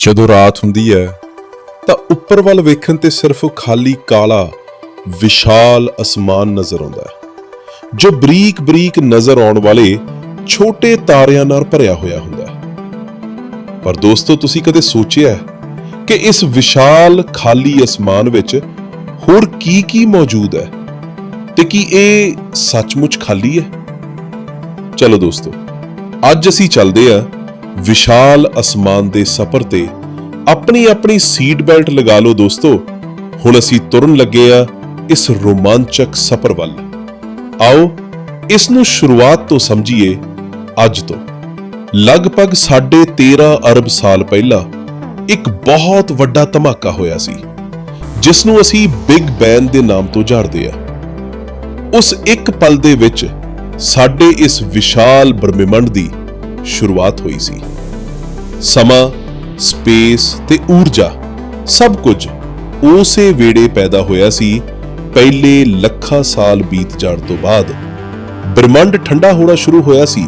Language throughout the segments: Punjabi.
ਜਦੋਂ ਰਾਤ ਹੁੰਦੀ ਹੈ, ਤਾਂ ਉੱਪਰ ਵੱਲ ਵੇਖਣ ਤੇ ਸਿਰਫ ਖਾਲੀ ਕਾਲਾ, ਵਿਸ਼ਾਲ ਅਸਮਾਨ ਨਜ਼ਰ ਆਉਂਦਾ ਹੈ, ਜੋ ਬਰੀਕ ਬਰੀਕ ਨਜ਼ਰ ਆਉਣ ਵਾਲੇ ਛੋਟੇ ਤਾਰਿਆਂ ਨਾਲ ਭਰਿਆ ਹੋਇਆ ਹੁੰਦਾ ਹੈ। ਪਰ ਦੋਸਤੋ, ਤੁਸੀਂ ਕਦੇ ਸੋਚਿਆ ਕਿ ਇਸ ਵਿਸ਼ਾਲ ਖਾਲੀ ਅਸਮਾਨ ਵਿੱਚ ਹੋਰ ਕੀ ਕੀ ਮੌਜੂਦ ਹੈ ਤੇ ਕੀ ਇਹ ਸੱਚਮੁੱਚ ਖਾਲੀ ਹੈ? ਚਲੋ ਦੋਸਤੋ, ਅੱਜ ਅਸੀਂ ਚੱਲਦੇ ਹਾਂ ਵਿਸ਼ਾਲ ਅਸਮਾਨ ਦੇ ਸਫ਼ਰ ਤੇ ਆਪਣੀ ਆਪਣੀ ਸੀਟ ਬੈਲਟ ਲਗਾ ਲਓ ਦੋਸਤੋ। ਹੁਣ ਅਸੀਂ ਤੁਰਨ ਲੱਗੇ ਆ ਇਸ ਰੋਮਾਂਚਕ ਸਫ਼ਰ ਵੱਲ। ਆਓ, ਇਸ ਨੂੰ ਸ਼ੁਰੂਆਤ ਤੋਂ ਸਮਝੀਏ ਅੱਜ ਤੋਂ। ਲਗਭਗ 13.5 ਅਰਬ ਸਾਲ ਪਹਿਲਾਂ ਇੱਕ ਬਹੁਤ ਵੱਡਾ ਧਮਾਕਾ ਹੋਇਆ ਸੀ, ਜਿਸ ਨੂੰ ਅਸੀਂ ਬਿਗ ਬੈਨ ਦੇ ਨਾਮ ਤੋਂ ਜਾਣਦੇ ਆ। ਉਸ ਇੱਕ ਪਲ ਦੇ ਵਿੱਚ ਸਾਡੇ ਇਸ ਵਿਸ਼ਾਲ ਬ੍ਰਹਿਮੰਡ ਦੀ ਸ਼ੁਰੂਆਤ ਹੋਈ ਸੀ। ਸਮਾਂ, ਸਪੇਸ ਤੇ ਊਰਜਾ ਸਭ ਕੁਝ ਉਸੇ ਵੇੜੇ ਪੈਦਾ ਹੋਇਆ ਸੀ। ਪਹਿਲੇ ਲੱਖਾਂ ਸਾਲ ਬੀਤ ਜਾਣ ਤੋਂ ਬਾਅਦ ਬ੍ਰਹਿਮੰਡ ਠੰਡਾ ਹੋਣਾ ਸ਼ੁਰੂ ਹੋਇਆ ਸੀ,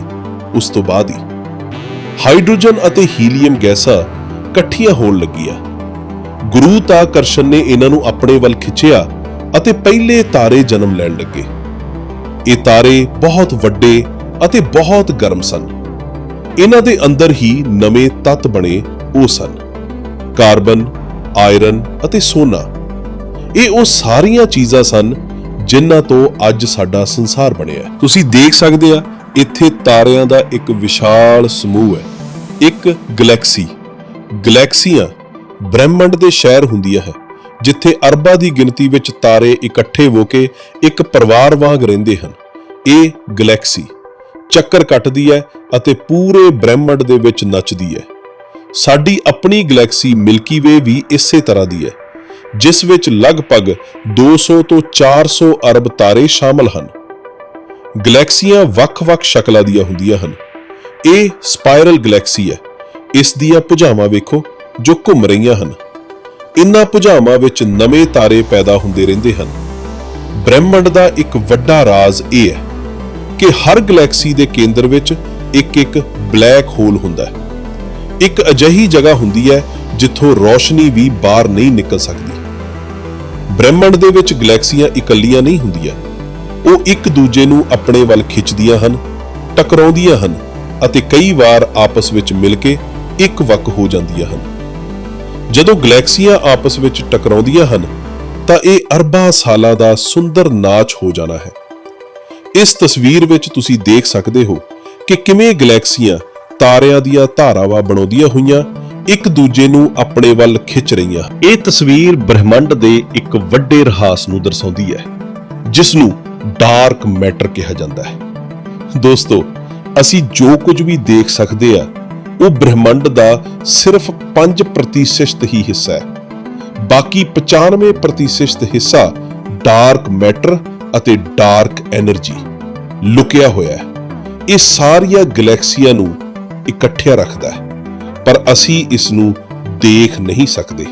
ਉਸ ਤੋਂ ਬਾਅਦ ਹੀ। ਹਾਈਡਰੋਜਨ ਅਤੇ ਹੀਲੀਅਮ ਗੈਸਾਂ ਇਕੱਠੀਆਂ ਹੋਣ ਲੱਗੀਆਂ। ਗੁਰੂਤਾਕਰਸ਼ਣ ਨੇ ਇਹਨਾਂ ਨੂੰ ਆਪਣੇ ਵੱਲ ਖਿੱਚਿਆ ਅਤੇ ਪਹਿਲੇ ਤਾਰੇ ਜਨਮ ਲੈਣ ਲੱਗੇ। ਇਹ ਤਾਰੇ ਬਹੁਤ ਵੱਡੇ ਅਤੇ ਬਹੁਤ ਗਰਮ ਸਨ। ਇਹਨਾਂ ਦੇ ਅੰਦਰ ਹੀ ਨਵੇਂ ਤੱਤ ਬਣੇ ਉਹ ਸਨ। ਕਾਰਬਨ, ਆਇਰਨ ਅਤੇ ਸੋਨਾ। ਇਹ ਉਹ ਸਾਰੀਆਂ ਚੀਜ਼ਾਂ ਸਨ ਜਿਨ੍ਹਾਂ ਤੋਂ ਅੱਜ ਸਾਡਾ ਸੰਸਾਰ ਬਣਿਆ। ਤੁਸੀਂ ਦੇਖ ਸਕਦੇ ਆ, ਇੱਥੇ ਤਾਰਿਆਂ ਦਾ ਇੱਕ ਵਿਸ਼ਾਲ ਸਮੂਹ ਹੈ। ਇੱਕ ਗੈਲੈਕਸੀ। ਗੈਲੈਕਸੀਆਂ ਬ੍ਰਹਿਮੰਡ ਦੇ ਸ਼ਹਿਰ ਹੁੰਦੀਆਂ ਹੈ ਜਿੱਥੇ ਅਰਬਾਂ ਦੀ ਗਿਣਤੀ ਵਿੱਚ ਤਾਰੇ ਇਕੱਠੇ ਹੋ ਕੇ ਇੱਕ ਪਰਿਵਾਰ ਵਾਂਗ ਰਹਿੰਦੇ ਹਨ। ਇਹ ਗੈਲੈਕਸੀ। ਚੱਕਰ ਕੱਟਦੀ ਹੈ ਅਤੇ ਪੂਰੇ ਬ੍ਰਹਿਮੰਡ ਦੇ ਵਿੱਚ ਨੱਚਦੀ ਹੈ। ਸਾਡੀ ਆਪਣੀ ਗੈਲੈਕਸੀ ਮਿਲਕੀ ਵੇ ਵੀ ਇਸੇ ਤਰ੍ਹਾਂ ਦੀ ਹੈ, ਜਿਸ ਵਿੱਚ ਲਗਭਗ 200 ਤੋਂ 400 ਅਰਬ ਤਾਰੇ ਸ਼ਾਮਲ ਹਨ। ਗੈਲੈਕਸੀਆਂ ਵੱਖ-ਵੱਖ ਸ਼ਕਲਾਂ ਦੀਆਂ ਹੁੰਦੀਆਂ ਹਨ। ਇਹ ਸਪਾਈਰਲ ਗੈਲੈਕਸੀ ਹੈ। ਇਸ ਦੀਆਂ ਭੁਜਾਵਾਂ ਵੇਖੋ ਜੋ ਘੁੰਮ ਰਹੀਆਂ ਹਨ। ਇਨ੍ਹਾਂ ਭੁਜਾਵਾਂ ਵਿੱਚ ਨਵੇਂ ਤਾਰੇ ਪੈਦਾ ਹੁੰਦੇ ਰਹਿੰਦੇ ਹਨ। ਬ੍ਰਹਿਮੰਡ ਦਾ ਇੱਕ ਵੱਡਾ ਰਾਜ਼ ਇਹ ਹੈ। ਕਿ ਹਰ ਗੈਲੈਕਸੀ ਦੇ ਕੇਂਦਰ ਵਿੱਚ ਇੱਕ ਇੱਕ ਬਲੈਕ ਹੋਲ ਹੁੰਦਾ ਹੈ। ਇੱਕ ਅਜਿਹੀ ਜਗ੍ਹਾ ਹੁੰਦੀ ਹੈ ਜਿੱਥੋਂ ਰੋਸ਼ਨੀ ਵੀ ਬਾਹਰ ਨਹੀਂ ਨਿਕਲ ਸਕਦੀ। ਬ੍ਰਹਿਮੰਡ ਦੇ ਵਿੱਚ ਗੈਲੈਕਸੀਆਂ ਇਕੱਲੀਆਂ ਨਹੀਂ ਹੁੰਦੀਆਂ। ਉਹ ਇੱਕ ਦੂਜੇ ਨੂੰ ਆਪਣੇ ਵੱਲ ਖਿੱਚਦੀਆਂ ਹਨ, ਟਕਰਾਉਂਦੀਆਂ ਹਨ ਅਤੇ ਕਈ ਵਾਰ ਆਪਸ ਵਿੱਚ ਮਿਲ ਕੇ ਇੱਕ ਵਕ ਹੋ ਜਾਂਦੀਆਂ ਹਨ। ਜਦੋਂ ਗੈਲੈਕਸੀਆਂ ਆਪਸ ਵਿੱਚ ਟਕਰਾਉਂਦੀਆਂ ਹਨ, ਤਾਂ ਇਹ ਅਰਬਾਂ ਸਾਲਾਂ ਦਾ ਸੁੰਦਰ ਨਾਚ ਹੋ ਜਾਣਾ ਹੈ। ਇਸ ਤਸਵੀਰ ਵਿੱਚ ਤੁਸੀਂ ਦੇਖ ਸਕਦੇ ਹੋ ਕਿ ਕਿਵੇਂ ਗੈਲੈਕਸੀਆਂ ਤਾਰਿਆਂ ਦੀਆਂ ਧਾਰਾਵਾਂ ਬਣਾਉਂਦੀਆਂ ਹੋਈਆਂ ਇੱਕ ਦੂਜੇ ਨੂੰ ਆਪਣੇ ਵੱਲ ਖਿੱਚ ਰਹੀਆਂ। ਇਹ ਤਸਵੀਰ ਬ੍ਰਹਿਮੰਡ ਦੇ ਇੱਕ ਵੱਡੇ ਰਹੱਸ ਨੂੰ ਦਰਸਾਉਂਦੀ ਹੈ ਜਿਸ ਨੂੰ ਡਾਰਕ ਮੈਟਰ ਕਿਹਾ ਜਾਂਦਾ ਹੈ। ਦੋਸਤੋ, ਅਸੀਂ ਜੋ ਕੁਝ ਵੀ ਦੇਖ ਸਕਦੇ ਆ ਉਹ ਬ੍ਰਹਿਮੰਡ ਦਾ ਸਿਰਫ 5% ਹੀ ਹਿੱਸਾ ਹੈ। ਬਾਕੀ 95% ਹਿੱਸਾ ਡਾਰਕ ਮੈਟਰ ਅਤੇ ਡਾਰਕ એનર્ਜੀ ਲੁਕਿਆ ਹੋਇਆ ਹੈ। ਇਹ ਸਾਰੀਆਂ ਗੈਲੈਕਸੀਆਂ ਨੂੰ ਇਕੱਠਿਆ ਰੱਖਦਾ ਹੈ, ਪਰ ਅਸੀਂ ਇਸ ਨੂੰ ਦੇਖ ਨਹੀਂ ਸਕਦੇ।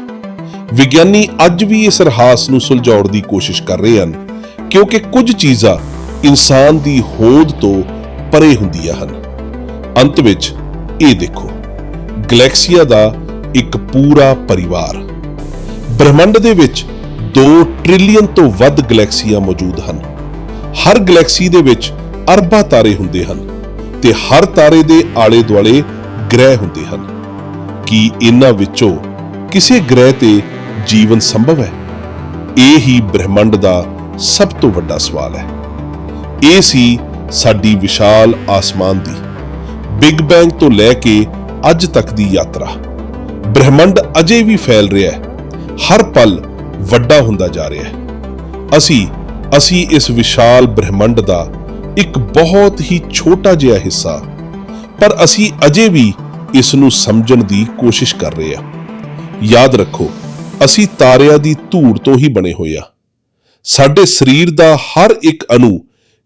ਵਿਗਿਆਨੀ ਅੱਜ ਵੀ ਇਸ ਰਹੱਸ ਨੂੰ ਸੁਲਝਾਉਣ ਦੀ ਕੋਸ਼ਿਸ਼ ਕਰ ਰਹੇ ਹਨ, ਕਿਉਂਕਿ ਕੁਝ ਚੀਜ਼ਾਂ ਇਨਸਾਨ ਦੀ ਹੋਂਦ ਤੋਂ ਪਰੇ ਹੁੰਦੀਆਂ ਹਨ। ਅੰਤ ਵਿੱਚ ਇਹ ਦੇਖੋ, ਗੈਲੈਕਸੀਆ ਦਾ ਇੱਕ ਪੂਰਾ ਪਰਿਵਾਰ। ਬ੍ਰਹਿਮੰਡ ਦੇ ਵਿੱਚ 2 ਟ੍ਰਿਲੀਅਨ ਤੋਂ ਵੱਧ ਗੈਲੈਕਸੀਆਂ ਮੌਜੂਦ ਹਨ। ਹਰ ਗੈਲੈਕਸੀ ਦੇ ਵਿੱਚ ਅਰਬਾਂ ਤਾਰੇ ਹੁੰਦੇ ਹਨ ਤੇ ਹਰ ਤਾਰੇ ਦੇ ਆਲੇ ਦੁਆਲੇ ਗ੍ਰਹਿ ਹੁੰਦੇ ਹਨ। ਕੀ ਇਹਨਾਂ ਵਿੱਚੋਂ ਕਿਸੇ ਗ੍ਰਹਿ ਤੇ ਜੀਵਨ ਸੰਭਵ ਹੈ? ਇਹ ਹੀ ਬ੍ਰਹਿਮੰਡ ਦਾ ਸਭ ਤੋਂ ਵੱਡਾ ਸਵਾਲ ਹੈ। ਇਹ ਸੀ ਸਾਡੀ ਵਿਸ਼ਾਲ ਆਸਮਾਨ ਦੀ ਬਿਗ ਬੈਂਗ ਤੋਂ ਲੈ ਕੇ ਅੱਜ ਤੱਕ ਦੀ ਯਾਤਰਾ। ਬ੍ਰਹਿਮੰਡ ਅਜੇ ਵੀ ਫੈਲ ਰਿਹਾ ਹੈ। ਹਰ ਪਲ ਵੱਡਾ ਹੁੰਦਾ ਜਾ ਰਿਹਾ ਹੈ। ਅਸੀਂ ਅਸੀਂ ਇਸ ਵਿਸ਼ਾਲ ਬ੍ਰਹਿਮੰਡ ਦਾ ਇੱਕ ਬਹੁਤ ਹੀ ਛੋਟਾ ਜਿਹਾ ਹਿੱਸਾ, ਪਰ ਅਸੀਂ ਅਜੇ ਵੀ ਇਸ ਨੂੰ ਸਮਝਣ ਦੀ ਕੋਸ਼ਿਸ਼ ਕਰ ਰਹੇ ਹਾਂ। ਯਾਦ ਰੱਖੋ, ਅਸੀਂ ਤਾਰਿਆਂ ਦੀ ਧੂੜ ਤੋਂ ਹੀ ਬਣੇ ਹੋਏ ਆ ਸਾਡੇ ਸਰੀਰ ਦਾ ਹਰ ਇੱਕ ਅਣੂ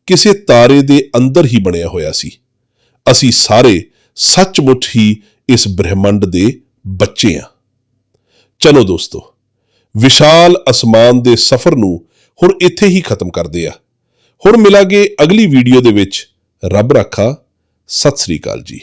ਕਿਸੇ ਤਾਰੇ ਦੇ ਅੰਦਰ ਹੀ ਬਣਿਆ ਹੋਇਆ ਸੀ। ਅਸੀਂ ਸਾਰੇ ਸੱਚਮੁੱਚ ਹੀ ਇਸ ਬ੍ਰਹਿਮੰਡ ਦੇ ਬੱਚੇ ਆ ਚਲੋ ਦੋਸਤੋ ਵਿਸ਼ਾਲ ਅਸਮਾਨ ਦੇ ਸਫ਼ਰ ਨੂੰ ਹੁਣ ਇੱਥੇ ਹੀ ਖਤਮ ਕਰਦੇ ਆ। ਹੁਣ ਮਿਲਾਂਗੇ ਅਗਲੀ ਵੀਡੀਓ ਦੇ ਵਿੱਚ। ਰੱਬ ਰਾਖਾ। ਸਤਿ ਸ੍ਰੀ ਅਕਾਲ ਜੀ।